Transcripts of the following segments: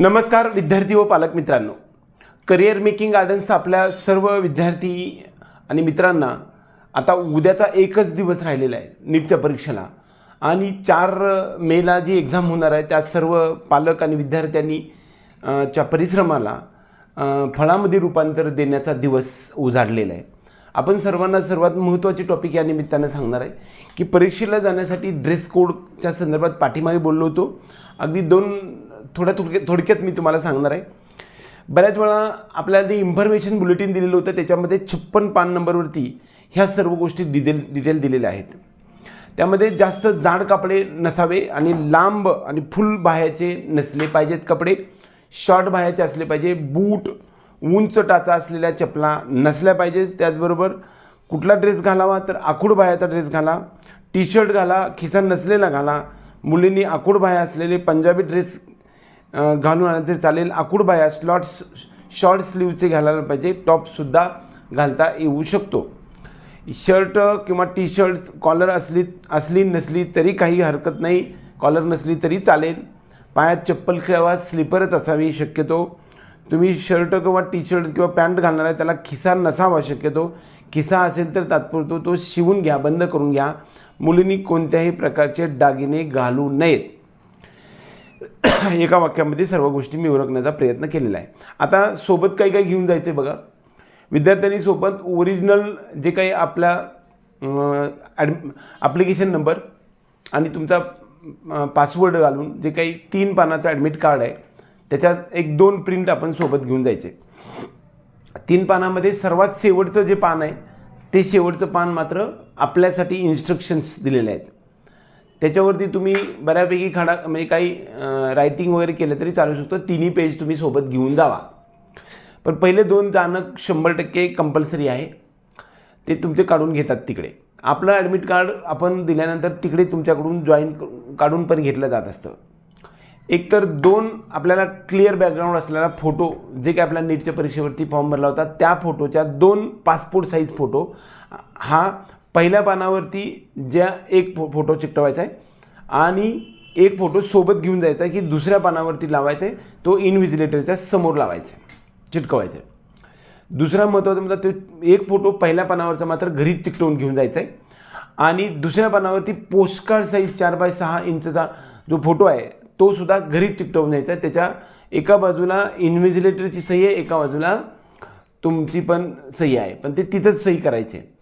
नमस्कार विद्यार्थी व पालक मित्रांनो. करिअर मेकिंग गार्डन्स आपल्या सर्व विद्यार्थी आणि मित्रांना आता उद्याचा एकच दिवस राहिलेला आहे नीटच्या परीक्षेला. आणि चार मेला जी एक्झाम होणार आहे त्या सर्व पालक आणि विद्यार्थ्यांनी च्या परिश्रमाला फळामध्ये रूपांतर देण्याचा दिवस उजाडलेला आहे. आपण सर्वांना सर्वात महत्त्वाची टॉपिक या निमित्तानं सांगणार आहे की परीक्षेला जाण्यासाठी ड्रेस कोडच्या संदर्भात पाठीमागे बोललो होतो. अगदी दोन थोड्या थोडक्यात थोडक्यात मी तुम्हाला सांगणार आहे. बऱ्याच वेळा आपल्याला ते इन्फॉर्मेशन बुलेटिन दिलेलं होतं त्याच्यामध्ये छप्पन पान नंबरवरती ह्या सर्व गोष्टी डिटेल डिटेल दिलेल्या आहेत. त्यामध्ये जास्त जाड कपडे नसावे आणि लांब आणि फुल बाह्याचे नसले पाहिजेत कपडे. शॉर्ट बाह्याचे असले पाहिजे बूट उंच टाचा असलेल्या चपला नसल्या पाहिजे त्याचबरोबर कुठला ड्रेस घालावा तर आखूड बाह्याचा ड्रेस घाला. टी शर्ट घाला खिसा नसलेला घाला. मुलींनी आखूड बाह्या असलेले पंजाबी ड्रेस घालून आलं तरी चालेल. आखूड स्लॉट्स शॉर्ट स्लीवचे घालायला पाहिजे. टॉपसुद्धा घालता येऊ शकतो. शर्ट किंवा टी शर्ट कॉलर असली असली नसली तरी काही हरकत नाही. कॉलर नसली तरी चालेल. पायात चप्पल किंवा स्लीपरच असावी शक्यतो. तुम्ही शर्ट किंवा टी शर्ट किंवा पॅन्ट घालणार आहे त्याला खिसा नसावा शक्यतो. खिसा असेल तर तात्पुरतो तो शिवून घ्या बंद करून घ्या. मुलींनी कोणत्याही प्रकारचे दागिने घालू नयेत. एका वाक्यामध्ये सर्व गोष्टी मी ओळखण्याचा प्रयत्न केलेला आहे. आता सोबत काही काही घेऊन जायचं आहे बघा. विद्यार्थ्यांनी सोबत ओरिजिनल जे काही आपल्या ॲड ॲप्लिकेशन नंबर आणि तुमचा पासवर्ड घालून जे काही तीन पानाचं ॲडमिट कार्ड आहे त्याच्यात एक दोन प्रिंट आपण सोबत घेऊन जायचे तीन पानामध्ये सर्वात शेवटचं जे पान आहे ते शेवटचं पान मात्र आपल्यासाठी इन्स्ट्रक्शन्स दिलेले आहेत. त्याच्यावरती तुम्ही बऱ्यापैकी खडा म्हणजे काही रायटिंग वगैरे केलं तरी चालू शकतो. तिन्ही पेज तुम्ही सोबत घेऊन जावा. पण पहिले दोन जाणं शंभर टक्के कंपल्सरी आहे. ते तुमचे काढून घेतात तिकडे. आपलं ॲडमिट कार्ड आपण दिल्यानंतर तिकडे तुमच्याकडून जॉईन काढून पण घेतलं जात असतं. एकतर दोन आपल्याला क्लिअर बॅकग्राऊंड असलेला फोटो जे काही आपल्या नीटच्या परीक्षेवरती फॉर्म भरला होता त्या फोटोच्या दोन पासपोर्ट साईज फोटो हा पहिल्या पानावरती ज्या एक फो फोटो चिकटवायचा आहे आणि एक फोटो सोबत घेऊन जायचा आहे की दुसऱ्या पानावरती लावायचा आहे तो इनव्हिजिलेटरच्या समोर लावायचा आहे चिटकवायचा आहे. दुसरा महत्त्वाचा म्हणजे तो एक फोटो पहिल्या पानावरचा मात्र घरीच चिकटवून घेऊन जायचा आहे आणि दुसऱ्या पानावरती पोस्टकार्ड साईज चार बाय सहा इंचचा जो फोटो आहे तो सुद्धा घरीच चिकटवून जायचा आहे. त्याच्या एका बाजूला इन्व्हिजिलेटरची सही आहे एका बाजूला तुमची पण सही आहे. पण ते तिथंच सही करायची. आहे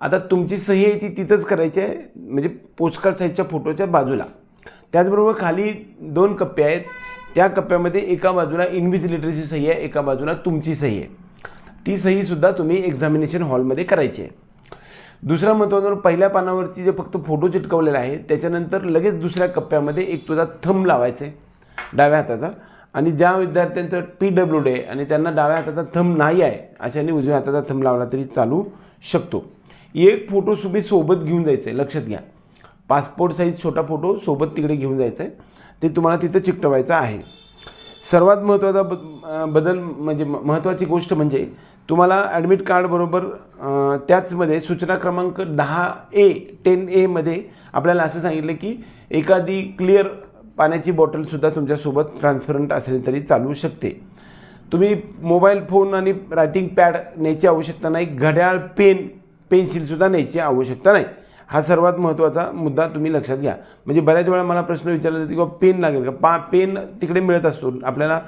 आता तुमची सही आहे ती तिथंच करायची आहे म्हणजे पोस्टकार्ड साईजच्या फोटोच्या बाजूला. त्याचबरोबर खाली दोन कप्पे आहेत. त्या कप्प्यामध्ये एका बाजूला इन्व्हिजिलेटरची सही आहे एका बाजूला तुमची सही आहे. ती सहीसुद्धा तुम्ही एक्झामिनेशन हॉलमध्ये करायची आहे. दुसरा महत्त्वाचा पहिल्या पानावरची जे फक्त फोटो चिटकवलेला आहे त्याच्यानंतर लगेच दुसऱ्या कप्प्यामध्ये एक तुझा थंब लावायचा आहे डाव्या हाताचा. आणि ज्या विद्यार्थ्यांचं पी डब्ल्यू डे आणि त्यांना डाव्या हाताचा थंब नाही आहे अशाने उजव्या हाताचा थंब लावला तरी चालू शकतो. एक फोटो तुम्ही सोबत घेऊन जायचं आहे लक्षात घ्या. पासपोर्ट साईज छोटा फोटो सोबत तिकडे घेऊन जायचं आहे ते तुम्हाला तिथं चिकटवायचं आहे. सर्वात महत्त्वाचा ब बदल म्हणजे म- महत्त्वाची गोष्ट म्हणजे तुम्हाला ॲडमिट कार्डबरोबर त्याचमध्ये सूचना क्रमांक दहा ए टेन एमध्ये आपल्याला असं सांगितलं की एखादी क्लिअर पाण्याची बॉटलसुद्धा तुमच्यासोबत ट्रान्सपरंट असेल तरी चालू शकते. तुम्ही मोबाईल फोन आणि रायटिंग पॅड न्यायची आवश्यकता नाही. घड्याळ पेन पेन्सिलसुद्धा न्यायची आवश्यकता नाही. हा सर्वात महत्त्वाचा मुद्दा तुम्ही लक्षात घ्या. म्हणजे बऱ्याच वेळा मला प्रश्न विचारला जातो की पेन लागेल का? पा पेन तिकडे मिळत असतो. आपल्याला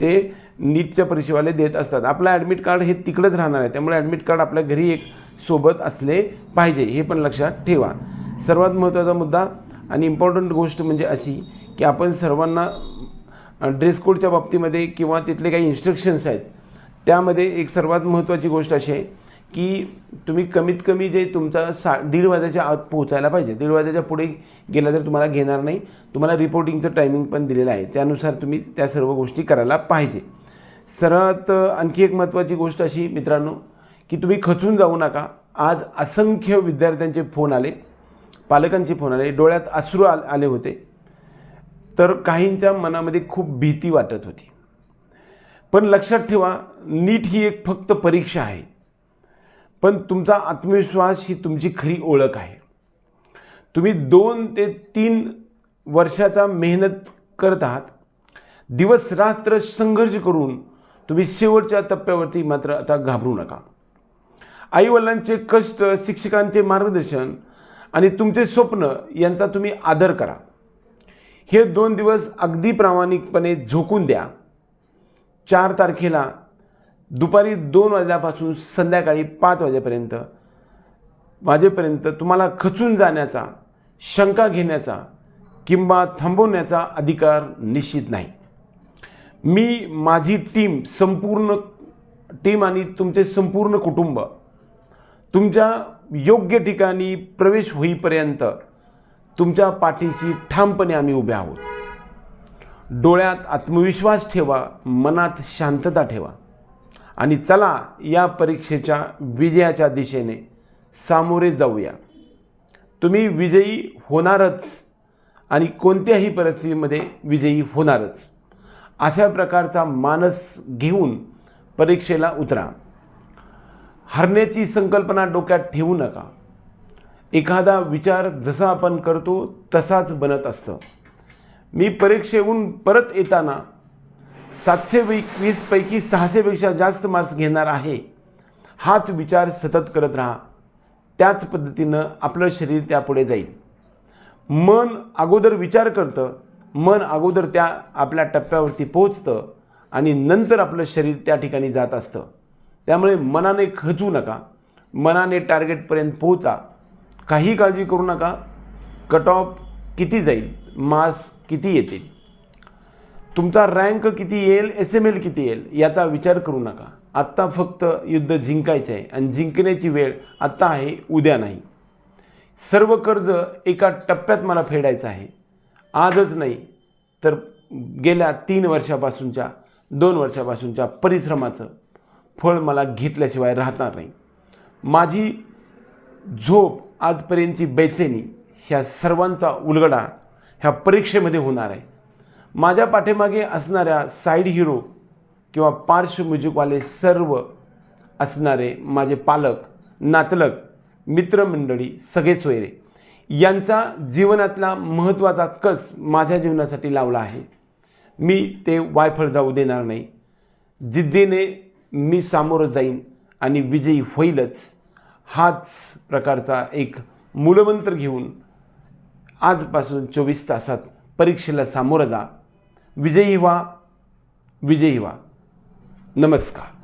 ते नीटच्या परीक्षेवाले देत असतात. आपलं ॲडमिट कार्ड हे तिकडंच राहणार आहे. त्यामुळे ॲडमिट कार्ड आपल्या घरी एक सोबत असले पाहिजे हे पण लक्षात ठेवा. सर्वात महत्त्वाचा मुद्दा आणि इम्पॉर्टंट गोष्ट म्हणजे अशी की आपण सर्वांना ड्रेस कोडच्या बाबतीमध्ये किंवा तिथले काही इन्स्ट्रक्शन्स आहेत त्यामध्ये एक सर्वात महत्त्वाची गोष्ट अशी आहे की तुम्ही कमीत कमी जे तुमचा सा दीड वाजायच्या आत पोहोचायला पाहिजे. दीड वाजायच्या पुढे गेला तर तुम्हाला घेणार नाही. तुम्हाला रिपोर्टिंगचं टायमिंग पण दिलेलं आहे. त्यानुसार तुम्ही त्या सर्व गोष्टी करायला पाहिजे. सर्वात आणखी एक महत्त्वाची गोष्ट अशी मित्रांनो की तुम्ही खचून जाऊ नका. आज असंख्य विद्यार्थ्यांचे फोन आले. पालकांचे फोन आले. डोळ्यात अश्रू आ आले होते. तर काहींच्या मनामध्ये खूप भीती वाटत होती. पण लक्षात ठेवा नीट ही एक फक्त परीक्षा आहे. पण तुमचा आत्मविश्वास ही तुमची खरी ओळख आहे. तुम्ही दोन ते तीन वर्षाचा मेहनत करत आहात. दिवस रात्र संघर्ष करून तुम्ही शेवटच्या टप्प्यावरती मात्र आता घाबरू नका. आईवडिलांचे कष्ट शिक्षकांचे मार्गदर्शन आणि तुमचे स्वप्न यांचा तुम्ही आदर करा. हे दोन दिवस अगदी प्रामाणिकपणे झोकून द्या. चार तारखेला दुपारी दोन वाजल्यापासून संध्याकाळी पाच वाजेपर्यंत वाजेपर्यंत तुम्हाला खचून जाण्याचा शंका घेण्याचा किंवा थांबवण्याचा अधिकार निश्चित नाही. मी माझी टीम संपूर्ण टीम आणि तुमचे संपूर्ण कुटुंब तुमच्या योग्य ठिकाणी प्रवेश होईपर्यंत तुमच्या पाठीशी ठामपणे आम्ही उभे आहोत. डोळ्यात आत्मविश्वास ठेवा मनात शांतता ठेवा. आणि चला या परीक्षेच्या विजयाच्या दिशेने सामोरे जाऊया. तुम्ही विजयी होणारच आणि कोणत्याही परिस्थितीमध्ये विजयी होणारच. अशा प्रकारचा मानस घेऊन परीक्षेला उतरा. हरण्याची संकल्पना डोक्यात ठेवू नका. एखादा विचार जसा आपण करतो तसाच बनत असतं. मी परीक्षेहून परत येताना सातशे वीसपैकी सहाशेपेक्षा जास्त मार्क्स घेणार आहे. हाच विचार सतत करत राहा. त्याच पद्धतीनं आपलं शरीर त्यापुढे जाईल. मन अगोदर विचार करतं. मन अगोदर त्या आपल्या टप्प्यावरती पोहोचतं आणि नंतर आपलं शरीर त्या ठिकाणी जात असतं. त्यामुळे मनाने खचू नका. मनाने टार्गेटपर्यंत पोहोचा. काही काळजी करू नका. कट ऑफ किती जाईल? मास किती येतील? तुमचा रँक किती येईल एस एम एल किती येईल याचा विचार करू नका. आत्ता फक्त युद्ध जिंकायचं आहे आणि जिंकण्याची वेळ आत्ता आहे उद्या नाही. सर्व कर्ज एका टप्प्यात मला फेडायचं आहे. आजच नाही तर गेल्या तीन वर्षापासूनच्या दोन वर्षापासूनच्या परिश्रमाचं फळ मला घेतल्याशिवाय राहणार नाही. माझी झोप आजपर्यंतची बेचैनी ह्या सर्वांचा उलगडा ह्या परीक्षेमध्ये होणार आहे. माझ्या पाठीमागे असणाऱ्या साईड हिरो किंवा पार्श्व सर्व असणारे माझे पालक नातलग मित्रमंडळी सगळे सोयरे यांचा जीवनातला महत्त्वाचा कस माझ्या जीवनासाठी लावला आहे. मी ते वायफळ जाऊ देणार नाही. जिद्दीने मी सामोरं जाईन आणि विजयी होईलच. हाच प्रकारचा एक मूलमंत्र घेऊन आजपासून चोवीस तासात परीक्षेला सामोरं जा. विजयी व्हा विजयी व्हा. नमस्कार.